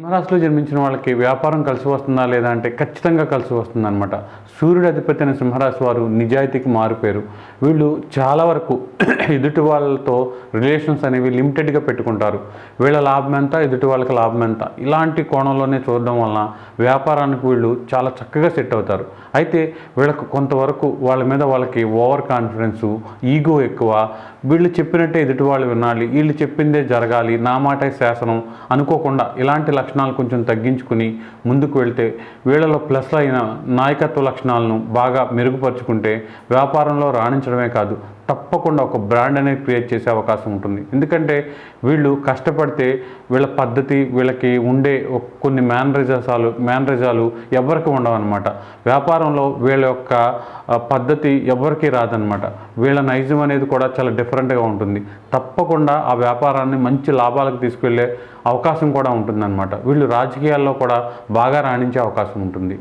సింహరాశిలో జన్మించిన వాళ్ళకి వ్యాపారం కలిసి వస్తుందా లేదా అంటే ఖచ్చితంగా కలిసి వస్తుందన్నమాట. సూర్యుడు అధిపతి అయిన సింహరాశి వారు నిజాయితీకి మారిపోయారు. వీళ్ళు చాలా వరకు ఎదుటి వాళ్ళతో రిలేషన్స్ అనేవి లిమిటెడ్గా పెట్టుకుంటారు. వీళ్ళ లాభం ఎంత ఎదుటి వాళ్ళకి లాభం ఎంత? ఇలాంటి కోణంలోనే చూడడం వలన వ్యాపారానికి వీళ్ళు చాలా చక్కగా సెట్ అవుతారు. అయితే వీళ్ళకు కొంతవరకు వాళ్ళ మీద వాళ్ళకి ఓవర్ కాన్ఫిడెన్సు ఈగో ఎక్కువ. వీళ్ళు చెప్పినట్టే ఎదుటి వాళ్ళు వినాలి వీళ్ళు చెప్పిందే జరగాలి నా మాటే శాసనం అనుకోకుండా ఇలాంటి లక్షణాలు కొంచెం తగ్గించుకుని ముందుకు వెళ్తే వీళ్ళలో ప్లస్ అయిన నాయకత్వ లక్షణాలను బాగా మెరుగుపరుచుకుంటే వ్యాపారంలో రాణించడమే కాదు తప్పకుండా ఒక బ్రాండ్ అనేది క్రియేట్ చేసే అవకాశం ఉంటుంది. ఎందుకంటే వీళ్ళు కష్టపడితే వీళ్ళ పద్ధతి వీళ్ళకి ఉండే కొన్ని మేనరిజాలు మేనరిజాలు ఎవరికి ఉండవన్నమాట. వ్యాపారంలో వీళ్ళ యొక్క పద్ధతి ఎవరికి రాదనమాట వీళ్ళ నైజం అనేది కూడా చాలా డిఫరెంట్గా ఉంటుంది. తప్పకుండా ఆ వ్యాపారాన్ని మంచి లాభాలకు తీసుకెళ్ళే అవకాశం కూడా ఉంటుందన్నమాట. వీళ్ళు రాజకీయాల్లో కూడా బాగా రాణించే అవకాశం ఉంటుంది.